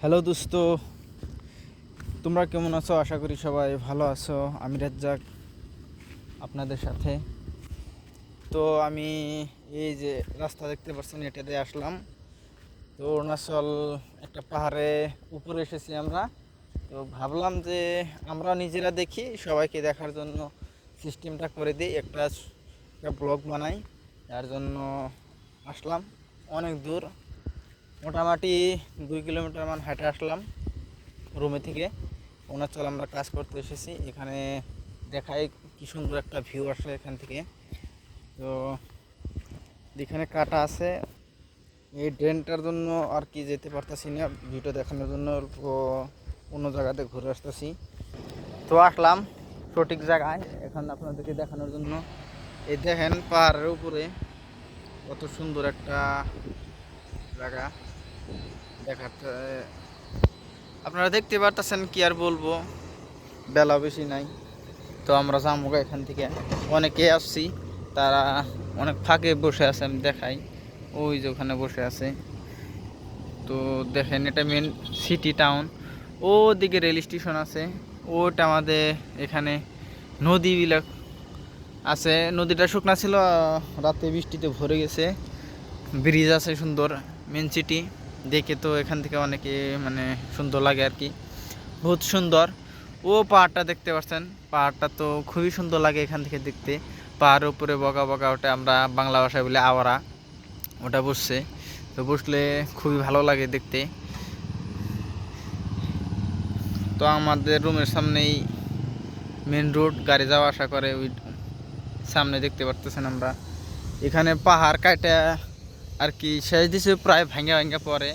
Hello দোস্ত। তোমরা কেমন আছো? আশা করি সবাই ভালো আছো। আমি রাজ্জাক আপনাদের সাথে। তো আমি এই যে রাস্তা দেখতে পাচ্ছেন এটা দিয়ে আসলাম। তো অরুণাচল একটা পাহাড়ে উপরে এসেছি আমরা। তো ভাবলাম যে আমরা নিজেরা দেখি, সবাইকে দেখার জন্য সিস্টেমটা করে দিই। একটা একটা ব্লগ বানাই, যার জন্য আসলাম। অনেক দূর। মোটামুটি দুই কিলোমিটার মান হেঁটে আসলাম রুমে থেকে। অরুণাচল আমরা কাজ করতে এসেছি। এখানে দেখাই কি সুন্দর একটা ভিউ আসে এখান থেকে। তো এখানে কাটা আছে, এই ড্রেনটার জন্য আর কি যেতে পারতাছি না। ভিউটা দেখানোর জন্য অন্য জায়গাতে ঘুরে আসতেছি। তো আসলাম সঠিক জায়গায়। এখন আপনাদেরকে দেখানোর জন্য। এই দেখেন পাহাড়ের উপরে কত সুন্দর একটা জায়গা দেখাতে, আপনারা দেখতে পারতেছেন কি আর বলব। বেলা বেশি নাই। তো আমরা জামুগা এখান থেকে। অনেকে আসছি, তারা অনেক ফাঁকে বসে আছে, আমি দেখাই। ওই যে ওখানে বসে আছে। তো দেখেন, এটা মেন সিটি টাউন ওদিকে রেল স্টেশন আছে। ওটা আমাদের এখানে নদীবিলাক আছে। নদীটা শুকনা ছিল রাতে বৃষ্টিতে ভরে গেছে। ব্রিজ আছে সুন্দর। মেন সিটি দেখে তো এখান থেকে অনেকে মানে সুন্দর লাগে আর কি। বহুত সুন্দর। ও পাহাড়টা দেখতে পাচ্ছেন পাহাড়টা তো খুবই সুন্দর লাগে এখান থেকে দেখতে। পাহাড়ের উপরে বকা বকা ওটা আমরা বাংলা ভাষায় বলি আওয়ারা। ওটা বসছে। তো বসলে খুবই ভালো লাগে দেখতে। তো আমাদের রুমের সামনেই মেন রোড গাড়ি যাওয়া আসা করে ওই সামনে দেখতে পারতেছেন আমরা। এখানে পাহাড় কাটা আর কি, শেষ দিছে প্রায় ভাঙ্গা ভাঙ্গা পরে।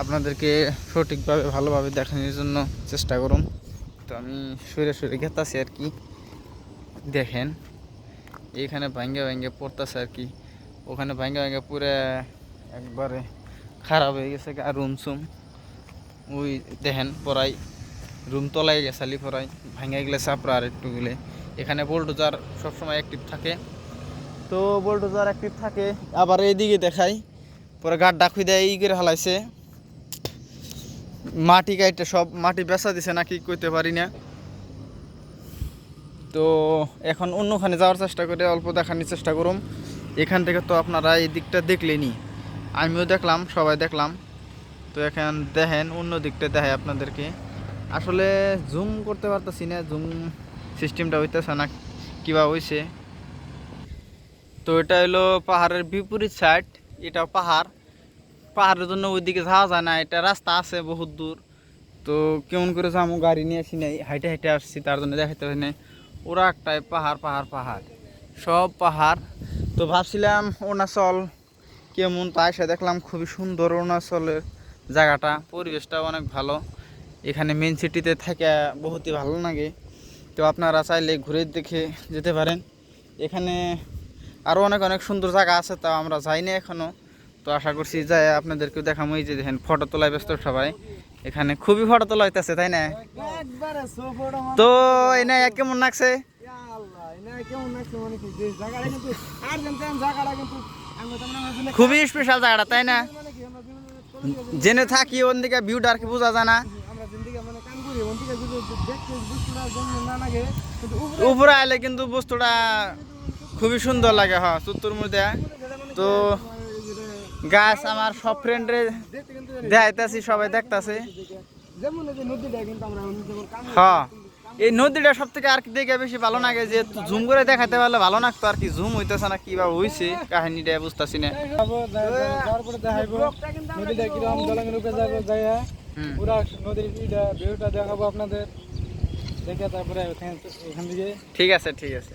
আপনাদেরকে সঠিকভাবে, ভালোভাবে দেখানোর জন্য চেষ্টা করুন। তো আমি সরে সরে গেতাছি আর কি। দেখেন, এখানে ভাঙ্গা ভাঙ্গা পড়তেছে আর কি। ওখানে ভাঙ্গা ভাঙ্গা পুরো একবারে খারাপ হয়ে গেছে আর রুম সুম। ওই দেখেন, পড়াই রুম তলাই গেছালি পড়াই। ভাঙ্গা গেলে চাপড়া আর একটু গেলে। এখানে বোল্ডোজার সবসময় অ্যাক্টিভ থাকে। তো বোল্ডোজার অ্যাক্টিভ থাকে, আবার এইদিকে দেখাই। পরে গাড ডাকুই দেয় এই করে হালাইছে। মাটি কাইটে সব, মাটি বেচা দিছে নাকি কইতে পারি না। তো এখন অন্যখানে যাওয়ার চেষ্টা করে, অল্প দেখানোর চেষ্টা করুম। এখান থেকে তো আপনারা এই দিকটা দেখলেনি আমিও দেখলাম, সবাই দেখলাম। তো এখন দেখেন, অন্য দিকটা দেখায় আপনাদেরকে। আসলে জুম করতে পারতেছি না জুম সিস্টেমটা হইতেছে না, কিবা হইছে। তো এটা হলো পাহাড়ের বিপরীত সাইড এটা পাহাড়। পাহাড়ের জন্য ওইদিকে যাওয়া যায় না, এটা রাস্তা আছে বহুত দূর। তো কেমন করে যাব গাড়ি নিয়ে আসি নাই, হাইটে হাইটে আসছি, তার জন্য দেখাইতে হয় নাই। ওরা একটাই পাহাড় পাহাড় পাহাড়। সব পাহাড়। তো ভাবছিলাম অরুণাচল কেমন, তা এসে দেখলাম খুবই সুন্দর অরুণাচলের জায়গাটা, পরিবেশটা অনেক ভালো। এখানে মেন সিটিতে থেকে, বহুতই ভালো লাগে। তো আপনারা চাইলে ঘুরে দেখে যেতে পারেন। এখানে আরও অনেক অনেক সুন্দর জায়গা আছে তা আমরা যাইনি এখনও তো আশা করছি যাই আপনাদেরকেও দেখামো এই যে দেখেন ফটো তোলায় ব্যস্ত সবাই। এখানে খুবই ফটো তোলা হইতেছে তাই না? তো এনে কেমন লাগছে? মানে যে খুবই স্পেশাল জায়গাটা তাই না? মানে জেনে থাকি ওন দিকে ভিউটা আর কি বোঝা যায় না। মানে উপরে আইলে কিন্তু বস্তুটা খুবই সুন্দর লাগে হ চুত্তুর মধ্যে। তো গাছ আমার সব ফ্রেন্ডরে দেখাইতেছি, সবাই দেখতাছে। হ্যাঁ এই নদীটা সব থেকে আর কি দেখে বেশি ভালো লাগে, যে জুম করে দেখাতে পারলে ভালো লাগতো, আর কি জুম হইতেছে না কি কীভাবে হইছে, কাহিনীটা বুঝতেছি না। ঠিক আছে ঠিক আছে।